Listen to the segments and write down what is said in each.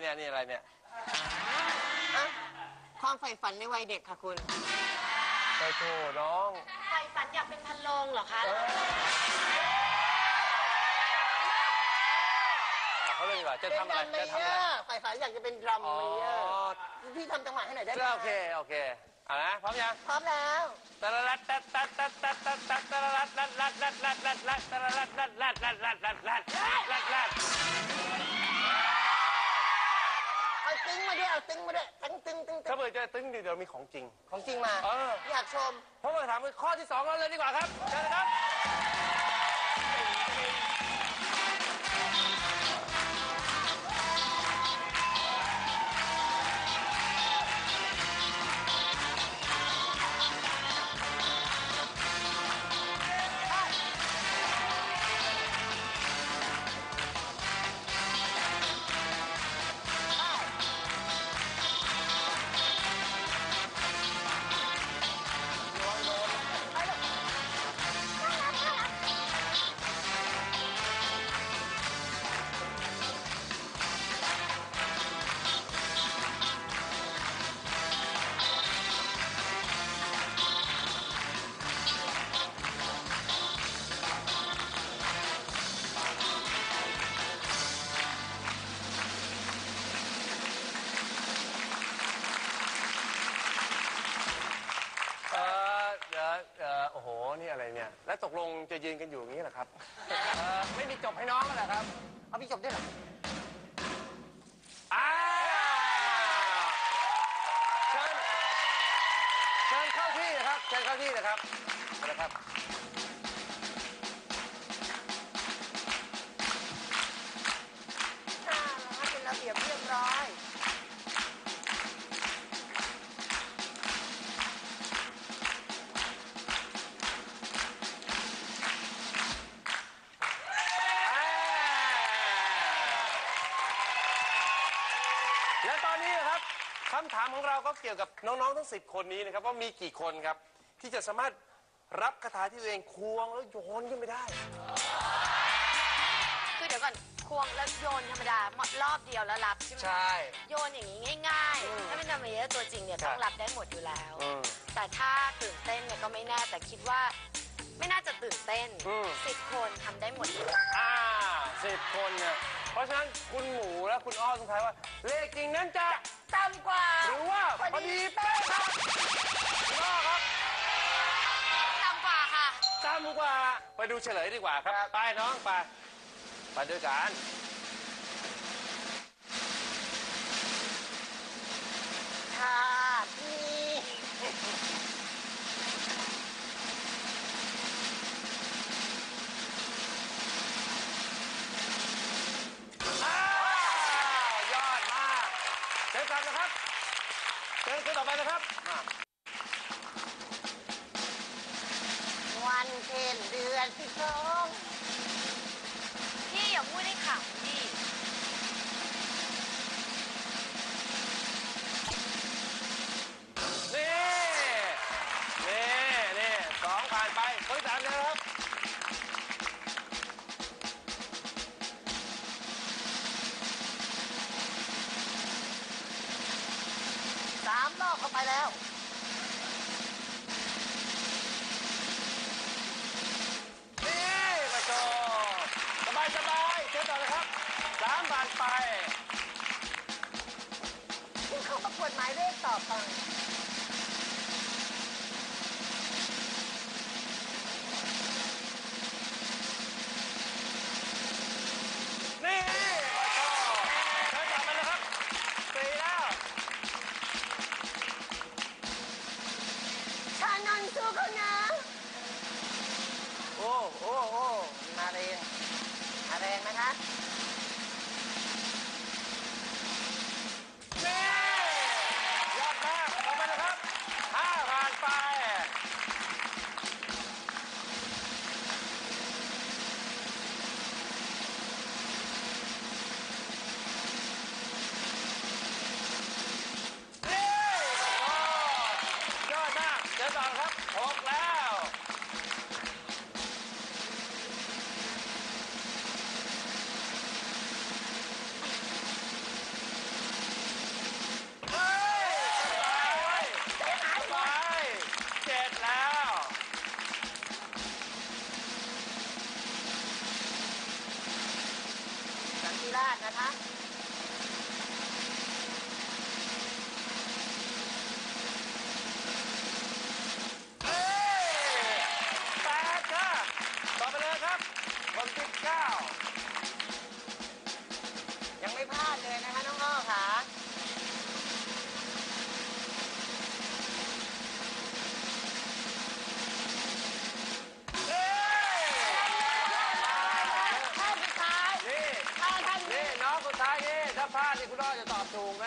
เนี่ยนี่อะไรเนี่ยอะความใฝ่ฝันในวัยเด็กค่ะคุณ ไปโชว์น้องใครฝันอยากเป็นพันโลงเหรอคะ เขาเรียกว่าจะเป็นทำอะไรดัมเมจะทำเยอะอไรร์ใฝ่ฝันอยากจะเป็นดรัมอ๋อเมเยอร์พี่ทำจังหวะให้หน่อยได้ไหมโอเคโอเคเอะนะพร้อมยังพร้อมแล้วตะละลัดตัดตัดตัดตัดตัดตัดตะละลัดลัดลัดลัดลัดลัดลัดตะละลัดลัดลัดลัดลัดลัดลัดลัดลัดเอ ตึ้งมาด้วยเอาตึ้งมาด้วยตึ้งตึ้งตึ้งตึ้ถ้างเผื่อจะตึ้งเดี๋ยวมีของจริง ของจริงมา เอออยากชม เพราะว่าถามข้อที่สองเราเลยดีกว่าครับเชิญนะครับ ครับ ไม่มีจบให้น้องเหรอครับ เอาพี่จบได้เหรออ้าวเชิญเชิญเข้าที่นะครับ เชิญเข้าที่นะครับเอาละครับอ่าเป็นระเบียบเรียบร้อย เราก็เกี่ยวกับน้องๆทั้งสิบคนนี้นะครับว่ามีกี่คนครับ ที่จะสามารถรับคาถาที่ตัวเองควงแล้วโยนขึ้นไปได้ คือเดี๋ยวก่อนควงแล้วโยนธรรมดารอบเดียวแล้วรับใช่ไหมใช่โยนอย่างนี้ง่ายๆถ้าเป็นดัมเมเยอร์ตัวจริงเนี่ยครับต้องรับได้หมดอยู่แล้ว อืมแต่ถ้าตื่นเต้นเนี่ยก็ไม่แน่แต่คิดว่า ไม่น่าจะตื่นเต้นอืม สิบคนทำได้หมดอยู่อ่าสิบคนเนี่ยเพราะฉะนั้นคุณหมูและคุณอ้อต้องทายว่า เลขจริงนั้นจะ ต่ำกว่า หรือว่าพอดีเป๊ะครับคุณอ้อครับต่ำกว่าค่ะ ต่ำกว่า ไปดูเฉลยดีกว่าครับ ไปน้องไป ไปด้วยกัน ดือนสิบสองพี่อย่าพูดให้ข่าวพี่นี่ นี่นี่สองผ่านไปคนที่สามเลยนะครับ สามรอบเข้าไปแล้ว กวดหมายเลขต่อไปนี่มาโชว์เชิญต่อไปเลยครับสี่แล้ว ชานนท์สู้เขานะ โอ้ โอ้ โอ้ มาแรงมาแรงนะคะ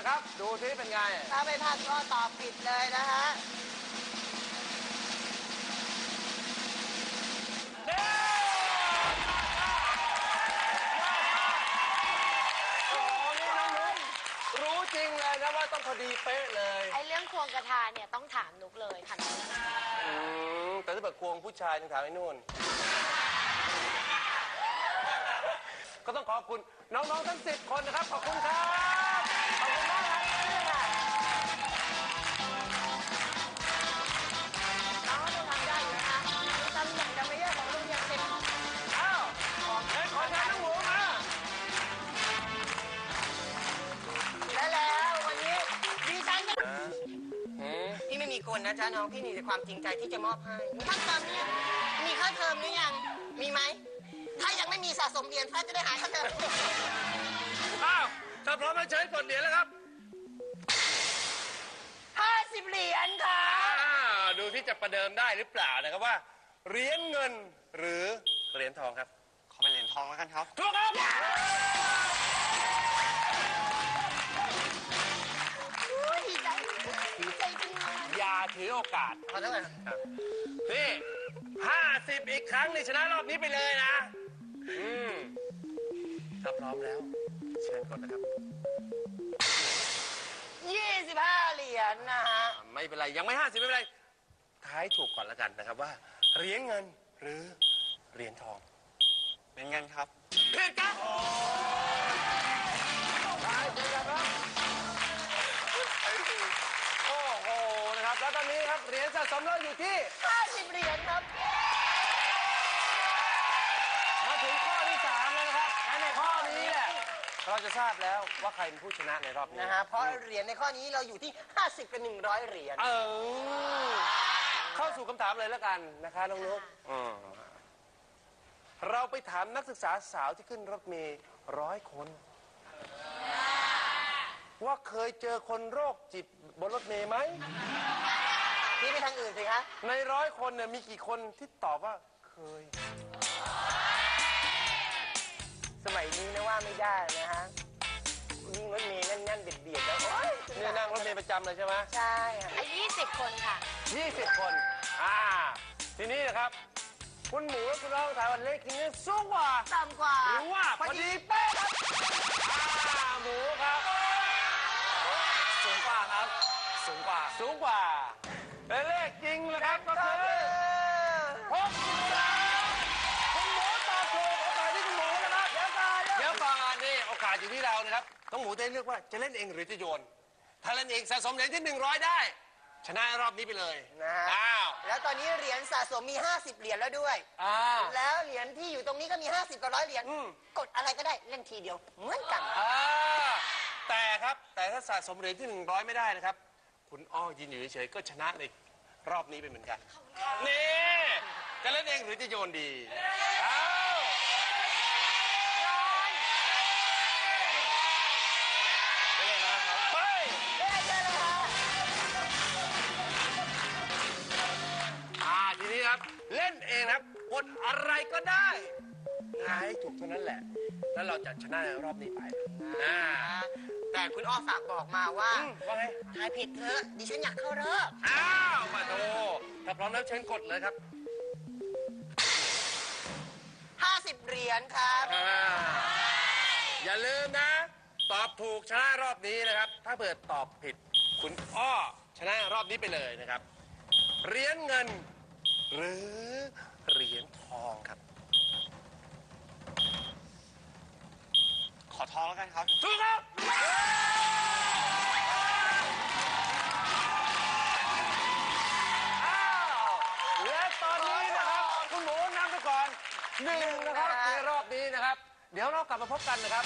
ครับ ดูซิเป็นไง ถ้าไม่พลาดก็ตอบผิดเลยนะฮะเด้โอ้โหนี่น้องนุ๊กรู้จริงเลยนะว่าต้องพอดีเป๊ะเลยไอ้เรื่องควงกระทาเนี่ยต้องถามนุกเลยค่ะนุ๊กอืมแต่ถ้าเกิดควงผู้ชายต้องถามไอ้นู่น ก็ต้องขอบคุณ น้องๆทั้งสิบคนนะครับ ขอบคุณครับ ขอบคุณมากครับน้องก็ทำได้นะคะตำแหน่งดัมเมเยอร์ของโรงเรียนเป็นอ้าวเฮ้ยขอเชิญน้องหมูมา และแล้ววันนี้ดิฉันพี่ไม่มีกลนะจ๊ะน้องพี่มีแต่ความจริงใจที่จะมอบให้ค่าเทอมเนี่ยมีค่าเทอมหรือยัง มีไหม ไม่มีสะสมเหรียญฟ้าจะได้หายค่าเทอมอ้าวถ้าพร้อมแล้วเชิญกดเหรียญแล้วครับห้าสิบเหรียญค่ะอ้าวดูที่จะประเดิมได้หรือเปล่านะครับว่าเหรียญเงินหรือเหรียญทองครับขอเป็นเหรียญทองแล้วกันครับ ถูกครับอุ๊ยดีใจดีใจจังเลยอย่าถือโอกาส ขอโทษนะนี่ห้าสิบอีกครั้งนี่ชนะรอบนี้ไปเลยนะ อืมถ้าพร้อมแล้ว เชิญกดนะครับ ยี่สิบห้าเหรียญนะฮะอ่าไม่เป็นไร ยังไม่ห้าสิบไม่เป็นไร ท้ายถูกก่อนแล้วกันนะครับว่าเหรียญเงินหรือเหรียญทอง เป็นเงินครับผิดครับท้ายผิดครับโอ้โหนะครับแล้วตอนนี้ครับเหรียญสะสมเราอยู่ที่ ห้าสิบเหรียญครับมา ถึงข้อที่สามแล้วนะครับและในข้อนี้แหละเราจะทราบแล้วว่าใครเป็นผู้ชนะในรอบนี้นะฮะเพราะเหรียญในข้อนี้เราอยู่ที่ 50กับ100 เหรียญเออเข้าสู่คำถามเลยแล้วกันนะคะน้องนุ๊กอืมเราไปถามนักศึกษาสาวที่ขึ้นรถเมล์ร้อยคน ว่าเคยเจอคนโรคจิตบนรถเมล์ไหมนี่ไปทางอื่นสิคะในร้อยคนเนี่ยมีกี่คนที่ตอบว่าเคย สมัยนี้นะว่าไม่ได้นะฮะวิ่งรถเมล์แน่นๆเบียดๆแล้วโอ๊ยเนี่ยนั่งรถเมล์ประจำเลยใช่ไหมใช่ค่ะไอ้ยี่สิบคนค่ะ ยี่สิบคน อ่า ทีนี้นะครับ คุณหมูและคุณน้องถ่ายวันเล็กทีนี้สูงกว่า ต่ำกว่า หรือว่าพอดีเป๊ะครับอ่าหมูครับ สูงกว่าครับ สูงกว่า สูงกว่าและเลขจริงนะครับก็คือ อกาสอยู่ที่เรานะครับต้องหมูเต้นเลือกว่าจะเล่นเองหรือจะโยน ถ้าเล่นเองสะสมเหรียญที่ 100 ได้ ชนะรอบนี้ไปเลยนะฮะ อ้าวแล้วตอนนี้เหรียญสะสมมี 50 เหรียญแล้วด้วย อ้าว แล้วเหรียญที่อยู่ตรงนี้ก็มี 50กับร้อยเหรียญอืม กดอะไรก็ได้เล่นทีเดียวเหมือนกัน อ่าแต่ครับแต่ถ้าสะสมเหรียญที่ 100 ไม่ได้นะครับ คุณอ้อยืนอยู่เฉยๆก็ชนะในรอบนี้ไปเหมือนกันนี่จะเล่นเองหรือจะโยนดี องนะครับกดอะไรก็ได้ทายให้ถูกเท่านั้นแหละ แล้วเราจะชนะในรอบนี้ไปอ่าแต่คุณอ้อฝากบอกมาว่าอืมว่าไง ทายผิดเถอะดิฉันอยากเข้ารอบอ้าวมาโตถ้าพร้อมแล้วเชิญกดเลยครับ50 เหรียญครับ อ่าอย่าลืมนะ ตอบถูกชนะรอบนี้นะครับ ถ้าเปิดตอบผิด คุณอ้อชนะรอบนี้ไปเลยนะครับเหรียญเงิน หรือเหรียญทองครับ ขอทองแล้วกันครับถูกครับ อ้าว และตอนนี้นะครับ คุณหมูนำไปก่อนหนึ่งนะครับในรอบนี้นะครับ เดี๋ยวเรากลับมาพบกันนะครับ